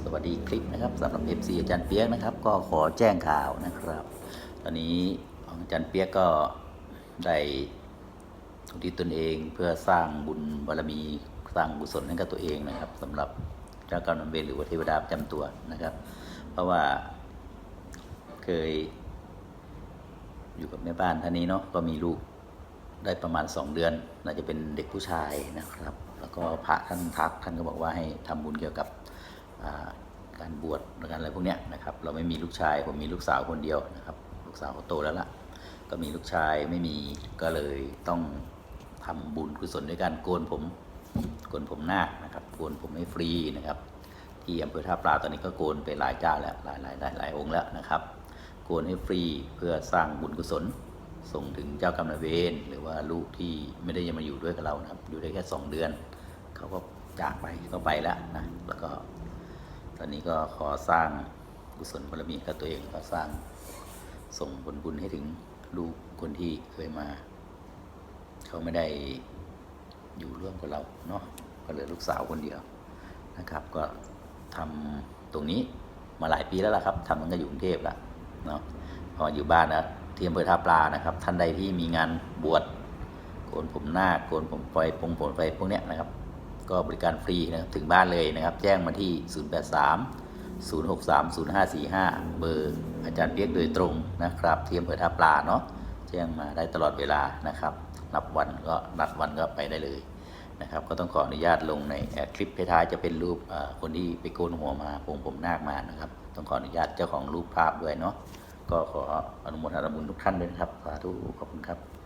สวัสดีคลิปนะครับสำหรับ FC อาจารย์เปียกนะครับ ก็ขอแจ้งข่าวนะครับ ตอนนี้อาจารย์เปียกก็ได้ทุที่ตนเองเพื่อสร้างบุญบารมีสร้างกุศลให้กับตัวเองนะครับสำหรับเจ้ากรรมนายเวรหรือว่าเทวดาประจำตัวนะครับ เพราะว่าเคย อยู่กับแม่บ้านท่านนี้เนาะก็มีลูกได้ประมาณ 2 เดือน น่าจะเป็นเด็กผู้ชายนะครับ แล้วก็พระท่านทักท่านก็บอกว่าให้ทำบุญเกี่ยวกับ การบวชการอะไรพวกเนี้ยนะครับเราไม่มีลูกชายผมมีลูกสาวคนเดียวนะครับลูกสาวเขาโตแล้วล่ะ ก็มีลูกชายไม่มีก็เลยต้องทำบุญกุศลด้วยการโกนผมโกนผมหน้านะครับโกนผมให้ฟรีนะครับ ที่อำเภอท่าปลาตอนนี้ก็โกนไปหลายเจ้าแล้วหลายหลายหลายหลายองค์แล้วนะครับ โกนให้ฟรีเพื่อสร้างบุญกุศลส่งถึงเจ้ากรรมนายเวรหรือว่าลูกที่ไม่ได้ยังมาอยู่ด้วยกับเรานะครับอยู่ได้แค่สองเดือน เขาก็จากไปก็ไปแล้วนะแล้วก็ ตอนนี้ก็ขอสร้างกุศลบารมีกับตัวเองก็สร้างส่งผลบุญให้ถึงลูกคนที่เคยมา เขาไม่ได้อยู่ร่วมกับเราเนาะก็เหลือลูกสาวคนเดียวนะครับ ก็ทำตรงนี้มาหลายปีแล้วล่ะครับทำตั้งแต่อยู่กรุงเทพล้วเนาะพออยู่บ้านนะที่อำเภอท่าปลานะครับ ท่านใดที่มีงานบวชโกนผมหน้าโกนผมไฟปงผมไฟพวกเนี้ยนะครับ ก็บริการฟรีนะครับถึงบ้านเลยนะครับ แจ้งมาที่ 083 063 0545 เบอร์อาจารย์เปียกโดยตรงนะครับที่อำเภอท่าปลาเนาะแจ้งมาได้ตลอดเวลานะครับนับวันก็นัดวันก็ไปได้เลยนะครับ ก็ต้องขออนุญาตลงในคลิปท้ายจะเป็นรูปคนที่ไปโกนหัวมาปงผมนาคมานะครับ ต้องขออนุญาตเจ้าของรูปภาพด้วยเนาะก็ขออนุโมทนาบุญทุกท่านด้วยครับสาธุขอบคุณครับ